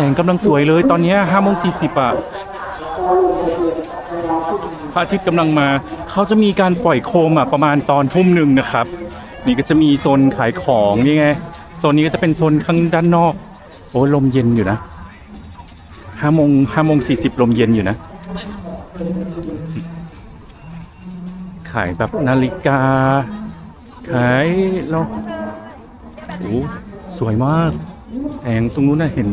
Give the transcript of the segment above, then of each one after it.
แสงกำลังสวยเลยตอนนี้ห้าโมงสี่สิบอะพระอาทิตย์กำลังมา เขาจะมีการปล่อยโคมอะประมาณตอนทุ่มหนึ่งนะครับ นี่ก็จะมีโซนขายของนี่ไงโซนนี้ก็จะเป็นโซนข้างด้านนอก โอ้ลมเย็นอยู่นะห้าโมงห้าโมงสี่สิบลมเย็นอยู่นะ ขายแบบนาฬิกา ขายเราโอ้สวยมาก แสงตรงนู้นน่ะเห็น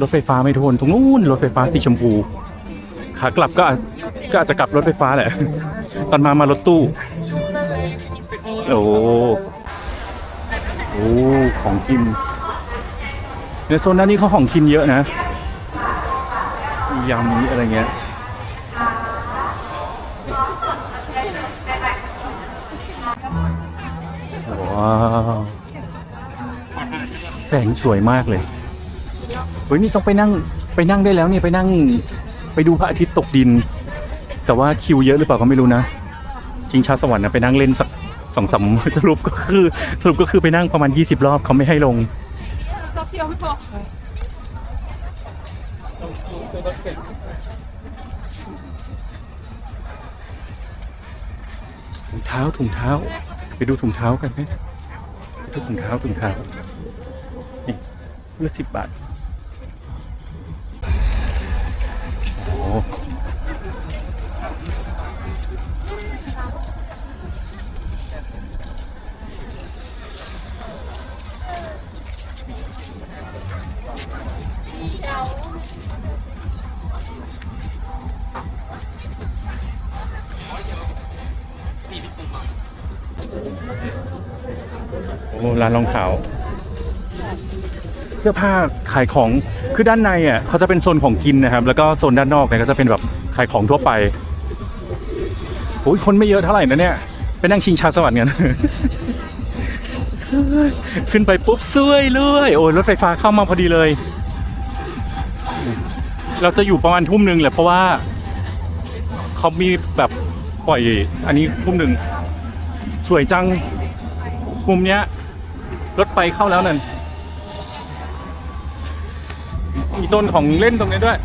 รถไฟฟ้าไม่ทนตรงนู้นรถไฟฟ้าสีชมพูขากลับก็อาจก็อาจจะกลับรถไฟฟ้าแหละ ตอนมามารถตู้ โอ้โอ้ของกินในโซนด้นนี้เขาของกินเยอะนะยำมีอะไรเงี้ยว้าว แสงสวยมากเลย เฮ้ยนี่ต้องไปนั่งไปนั่งได้แล้วเนี่ยไปนั่งไปดูพระอาทิตย์ตกดิน แต่ว่าคิวเยอะหรือเปล่าก็ไม่รู้นะชิงชาสวรรค์นะไปนั่งเล่นสักสองสามสรุปก็คือสรุปก็คือไปนั่งประมาณ 20 รอบเขาไม่ให้ลงถุงเท้าถุงเท้า ไปดูถุงเท้ากันไหมถุงเท้าถุงเท้านี่เพื่อสิบบาท โอ้ร้านรองเท้าเสื้อผ้าขายของ คือด้านในอะเขาจะเป็นโซนของกินนะครับ แล้วก็โซนด้านนอกเนี่ยก็จะเป็นแบบขายของทั่วไปโอ้ยคนไม่เยอะเท่าไหร่นะเนี่ยไปนั่งชิงชาสวรรค์กันขึ้นไปปุ๊บซวยเลยโอ้ยรถไฟฟ้าเข้ามาพอดีเลย เราจะอยู่ประมาณทุ่มหนึ่งแหละเพราะว่าเขามีแบบปล่อย อันนี้ทุ่มหนึ่งสวยจังมุมเนี้ย รถไฟเข้าแล้วนั่น โซนของเล่นตรงนี้ด้วย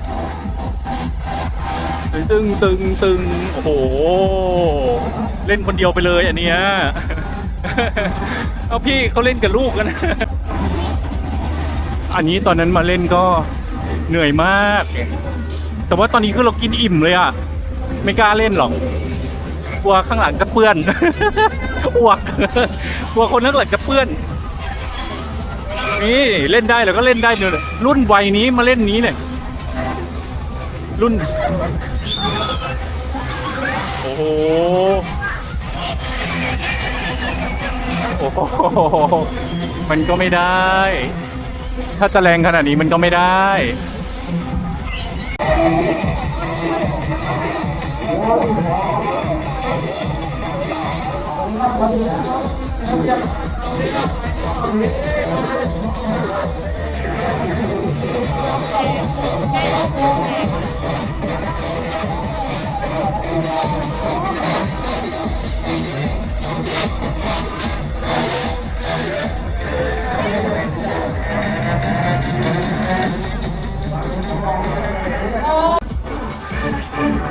ตึงตึงตึงโอ้โห เล่นคนเดียวไปเลยอันเนี้ยเอาพี่เขาเล่นกับลูกกัน อันนี้ตอนนั้นมาเล่นก็เหนื่อยมาก แต่ว่าตอนนี้คือเรากินอิ่มเลยอะไม่กล้าเล่นหรอกกลัวข้างหลังจะเปื้อนอ้วกกลัวคนข้างหลังจะเปื้อน นี่เล่นได้แล้วก็เล่นได้เลยรุ่นวัยนี้มาเล่นนี้เนี่ยรุ่น โอ้โหโอ้โหมันก็ไม่ได้ ถ้าจะแรงขนาดนี้มันก็ไม่ได้เ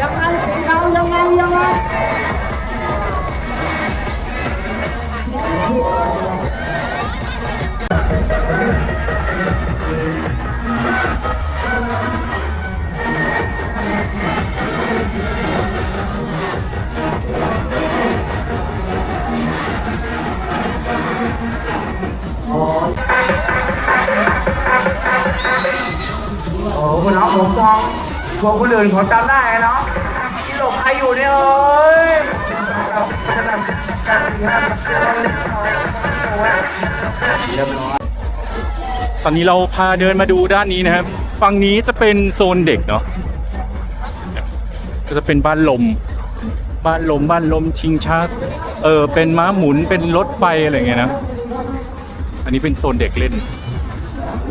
ยังไงสีขาว ผมมองกลัวคนอื่นเขาจำได้ไงเนาะที่หลบใครอยู่เนี่ยเอ้ยตอนนี้เราพาเดินมาดูด้านนี้นะครับ ฝั่งนี้จะเป็นโซนเด็กเนาะ ก็จะเป็นบ้านลม บ้านลม บ้านลมชิงช้าเออ เป็นม้าหมุน เป็นรถไฟอะไรเงี้ยนะ อันนี้เป็นโซนเด็กเล่น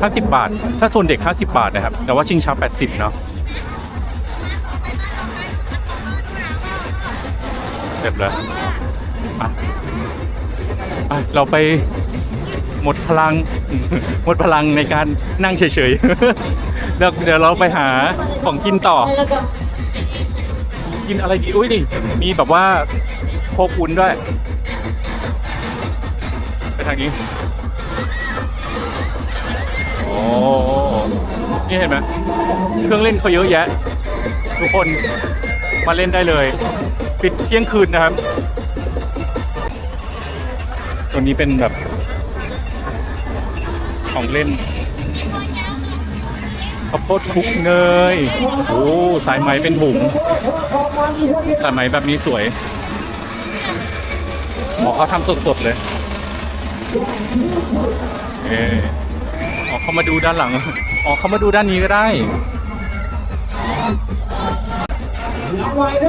50 บาท ถ้าโซนเด็ก 50 บาทนะครับ แต่ว่าชิงช้า 80 เนาะเสร็จแล้วอะอะเราไปหมดพลัง หมดพลังในการนั่งเฉยๆ แล้วเดี๋ยวเราไปหาของกินต่อ กินอะไรดีอุ้ยดิมีแบบว่าโคกุนด้วย ไปทางนี้ นี่เห็นไหมเครื่องเล่นเขาเยอะแยะ ทุกคนมาเล่นได้เลย ปิดเที่ยงคืนนะครับตัวนี้เป็นแบบ ของเล่นข้าวโพดคลุกเนยโอ้สายไหมเป็นบุ๋มสายไหมแบบนี้สวยหมอเขาทำสดๆเลยเอออ๋อ เขามาดูด้านหลัง อ๋อเขามาดูด้านนี้ก็ได้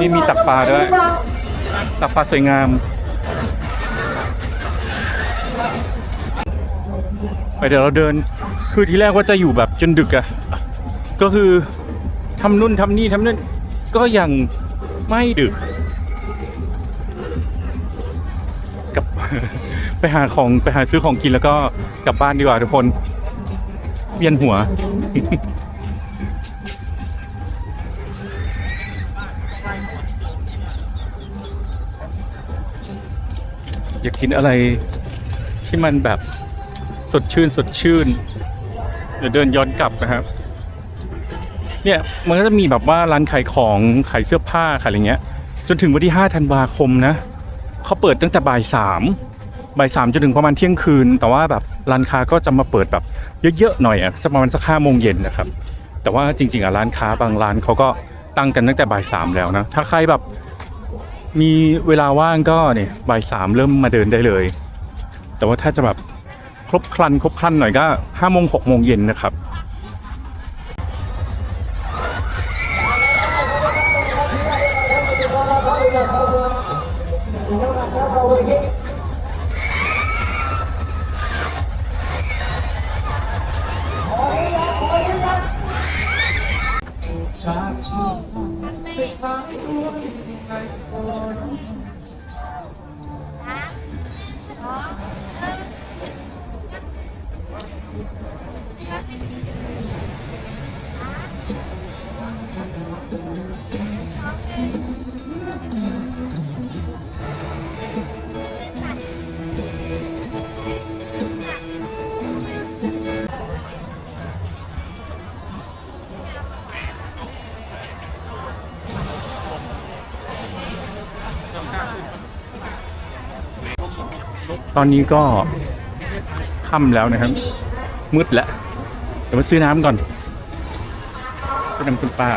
นี่มีตักปลาด้วย ตักปลาสวยงาม ไปเดี๋ยวเราเดิน คือที่แรกว่าจะอยู่แบบจนดึกอะก็คือทำนู่นทำนี่ทำนั่น ก็ยังไม่ดึก กับไปหาของไปหาซื้อของกินแล้วก็กลับบ้านดีกว่าทุกคน เวียนหัว อยากกินอะไรที่มันแบบสดชื่นสดชื่นเดี๋ยวเดินย้อนกลับนะครับ เนี่ยมันก็จะมีแบบว่าร้านขายของขายเสื้อผ้าขายอะไรเงี้ย จนถึงวันที่ 5 ธันวาคมนะเขาเปิดตั้งแต่บ่ายสาม บ่ายสามจนถึงประมาณเที่ยงคืน แต่ว่าแบบร้านค้าก็จะมาเปิดแบบเยอะๆหน่อยอะจะประมาณสักห้าโมงเย็นนะครับ แต่ว่าจริง ๆอะร้านค้าบางร้านเขาก็ตั้งกันตั้งแต่บ่ายสามแล้วนะ ถ้าใครแบบมีเวลาว่างก็เนี่ยบ่ายสามเริ่มมาเดินได้เลย แต่ว่าถ้าจะแบบครบครันครบครันหน่อยก็ห้าโมงหกโมงเย็นนะครับ ตอนนี้ก็ค่ำแล้วนะครับ มืดแล้ว เดี๋ยวมาซื้อน้ำก่อนไปนำคุณป้า